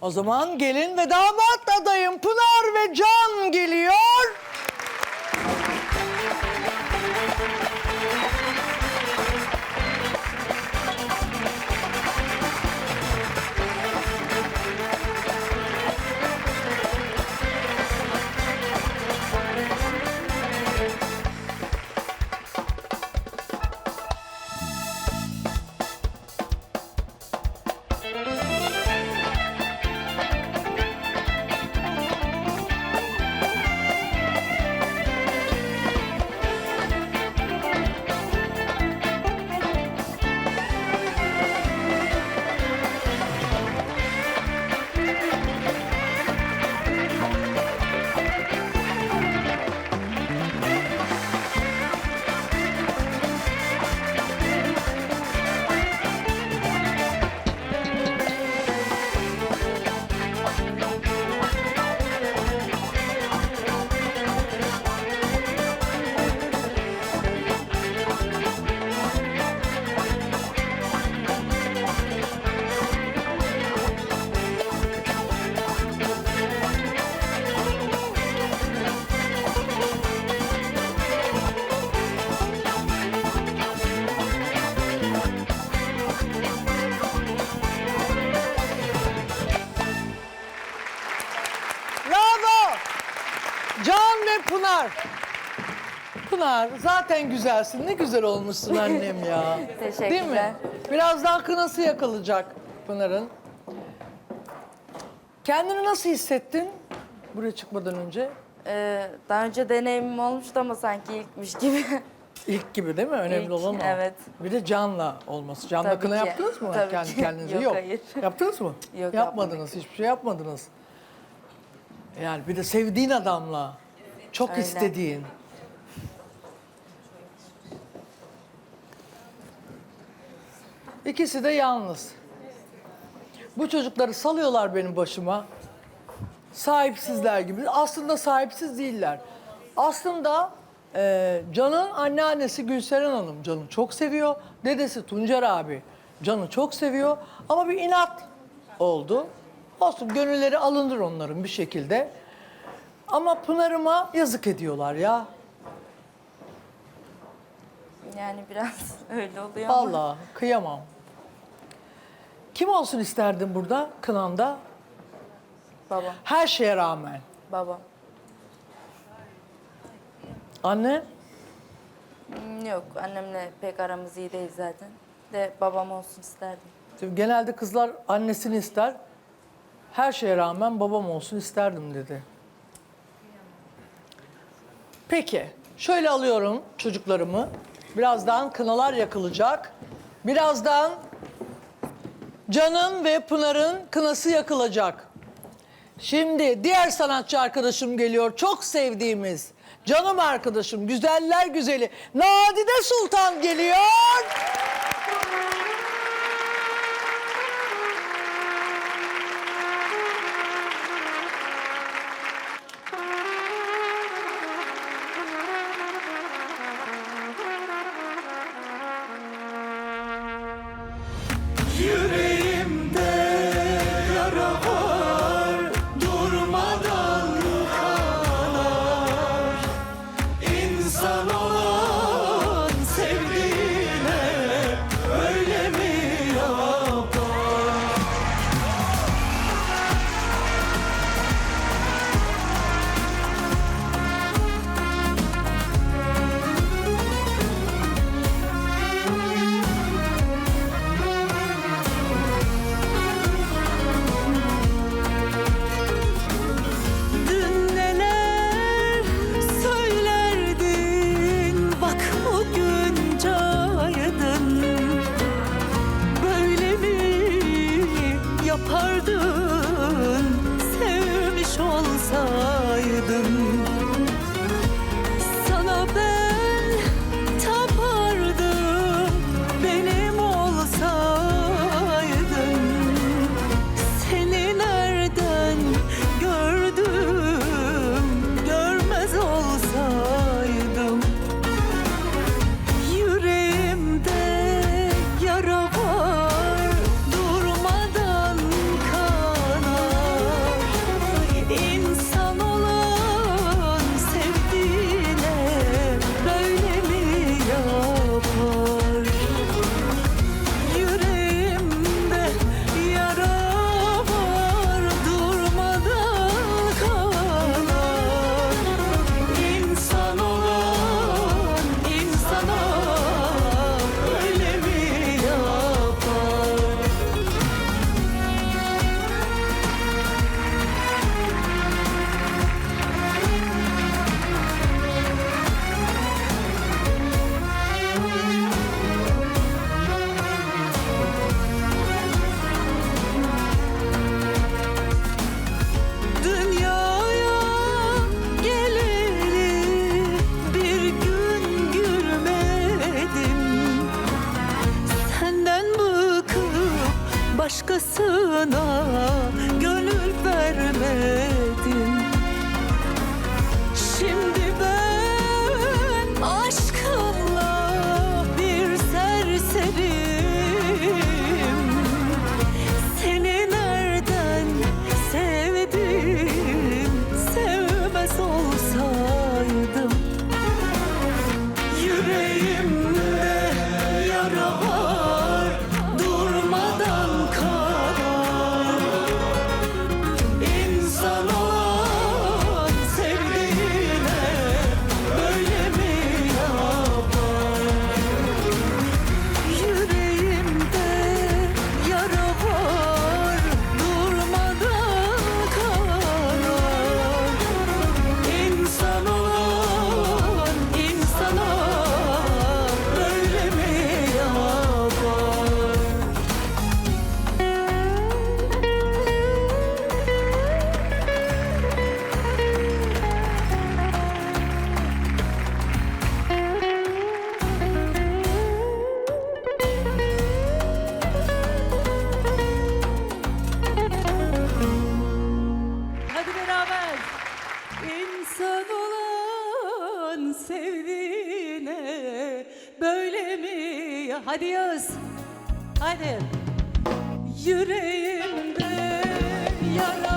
O zaman gelin ve damat adayım Pınar ve Can geliyor. Pınar zaten güzelsin. Ne güzel olmuşsun annem ya. Teşekkürler. Değil mi? Birazdan kınası yakılacak Pınar'ın. Kendini nasıl hissettin buraya çıkmadan önce? Ee, daha önce deneyimim olmuştu ama sanki ilkmiş gibi. İlk gibi değil mi? Önemli İlk, olan o. evet. Bir de canla olması. Canla Tabii kına ki. yaptınız mı? Tabii Kendi ki. kendinize? Yok, hayır. Yaptınız mı? Yok, Yapmadınız. Hiçbir şey yapmadınız. Yani bir de sevdiğin adamla. Çok Öyle. istediğin. İkisi de yalnız. Bu çocukları salıyorlar benim başıma. Sahipsizler gibi. Aslında sahipsiz değiller. Aslında e, Can'ın anneannesi Gülseren Hanım Can'ı çok seviyor. Dedesi Tuncer abi Can'ı çok seviyor. Ama bir inat oldu. Olsun gönülleri alınır onların bir şekilde. Ama Pınar'ıma yazık ediyorlar ya. Yani biraz öyle oluyor ama. Vallahi kıyamam. Kim olsun isterdin burada kınanda? Babam, Her şeye rağmen. babam. Anne? Hmm, Yok, annemle pek aramız iyi değil zaten. De babam olsun isterdim. Şimdi genelde kızlar annesini ister. Her şeye rağmen babam olsun isterdim dedi. Peki, şöyle alıyorum çocuklarımı. Birazdan kınalar yakılacak. Birazdan Can'ın ve Pınar'ın kınası yakılacak. Şimdi diğer sanatçı arkadaşım geliyor. Çok sevdiğimiz canım arkadaşım, güzeller güzeli Nadide Sultan geliyor. Sevdasına gönül vermedin. Şimdi Hadi Yağız. Hadi. Yüreğimde yara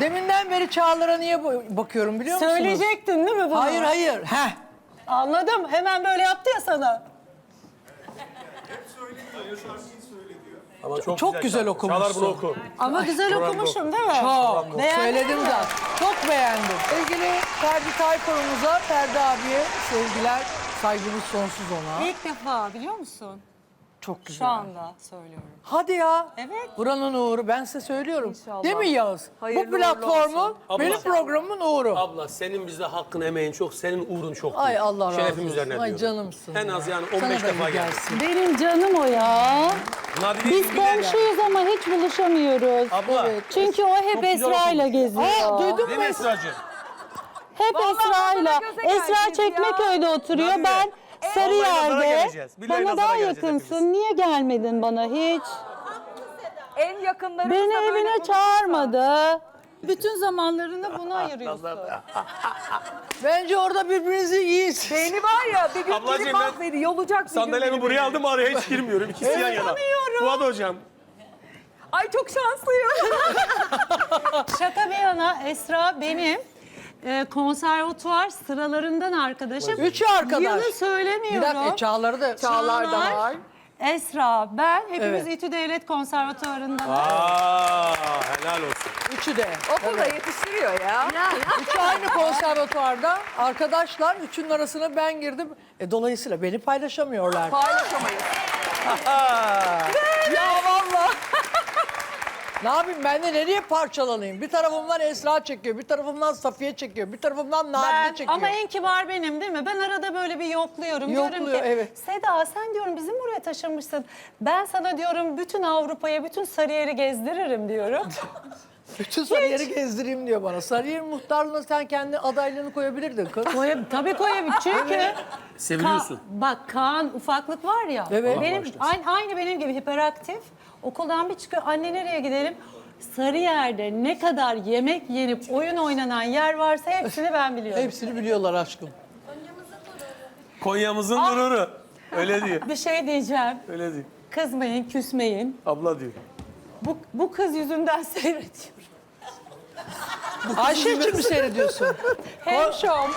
deminden beri Çağlar'a niye bu- bakıyorum biliyor musunuz? Söyleyecektin değil mi bunu? Hayır hayır. Heh. Anladım. Hemen böyle yaptı ya sana. Ama Çok güzel şarkı. okumuşsun. Çağlar bunu oku. Ama güzel okumuşum değil mi? Çok. Beğendin Söyledim mi? de. Çok beğendim. Sevgili Ferdi Tayfur'umuza, Ferdi abiye sevgiler, saygımız sonsuz ona. İlk defa biliyor musun? Çok güzel. Şu anda söylüyorum. Hadi ya. Evet. Buranın uğuru ben size söylüyorum. İnşallah. Değil mi Yağız? Hayırlı Bu platformun, olsun. benim Abla. programımın uğuru. Abla senin bizde hakkın emeğin çok, senin uğrun çok. Ay. Allah razı Şerefim olsun. üzerine Ay diyorum. canımsın. En az yani Sana 15 da defa gelsin. Benim canım o ya. Nadide Biz komşuyuz ama hiç buluşamıyoruz. Abla. Çünkü o hep güzel Esra'yla geziyor. Aa, duydun Değil mu? mi Esra'cığım? Hep Esra'yla. Esra Çekmeköy'de oturuyor. Nadide. Ben Vallahi Sarıyer'de. geleceğiz. Billahi Bana nazara daha geleceğiz yakınsın. hepimiz. Niye gelmedin bana hiç? En yakınlarımız Beni da böyle evine buluşursa. çağırmadı. Bütün zamanlarını buna ayırıyorsun. Bence orada birbirinizi yiyiz. Beni var ya bir gün Ablacığım biri ben mahvediyor. Yolacak bir gün Sandalyemi beni buraya beni. aldım araya hiç girmiyorum. İkisi yan yana. Fuat hocam. Ay çok şanslıyım. Şaka bir yana Esra benim e, konservatuvar sıralarından arkadaşım. Üçü arkadaş. Yılı Bir söylemiyorum. dakika e, Çağlar'ı da. Çağlar da var. Esra, ben hepimiz Evet. İTÜ Devlet Konservatuvarı'ndan. Aa, helal olsun. Üçü de. Okulda yetiştiriyor ya. Üçü aynı konservatuvarda. Arkadaşlar üçünün arasına ben girdim. E, dolayısıyla beni paylaşamıyorlar. Paylaşamayız. ya valla. Ne yapayım ben de nereye parçalanayım? Bir tarafımdan Esra çekiyor, bir tarafımdan Safiye çekiyor, bir tarafımdan Nadide Ben, çekiyor. ama en kibar benim değil mi? Ben arada böyle bir yokluyorum. diyorum Yokluyor, ki, evet. Seda sen diyorum bizim buraya taşınmışsın. Ben sana diyorum bütün Avrupa'ya, bütün Sarıyer'i gezdiririm diyorum. Bütün Sarıyer'i gezdireyim diyor bana. Sarıyer muhtarlığına sen kendi adaylığını koyabilirdin kız. Koyab tabii koyabilir çünkü Seviliyorsun. Ka- bak Kaan ufaklık var ya. Evet. Benim aynı, aynı benim gibi hiperaktif. Okuldan bir çıkıyor anne nereye gidelim? Sarıyer'de ne kadar yemek yenip oyun oynanan yer varsa hepsini ben biliyorum. Hepsini biliyorlar aşkım. Konya'mızın gururu. Öyle diyor. Bir şey diyeceğim. Öyle diyor. Kızmayın, küsmeyin. Abla diyor. Bu, bu kız yüzünden seyrediyorum. Ayşe için mi seyrediyorsun? Hem şom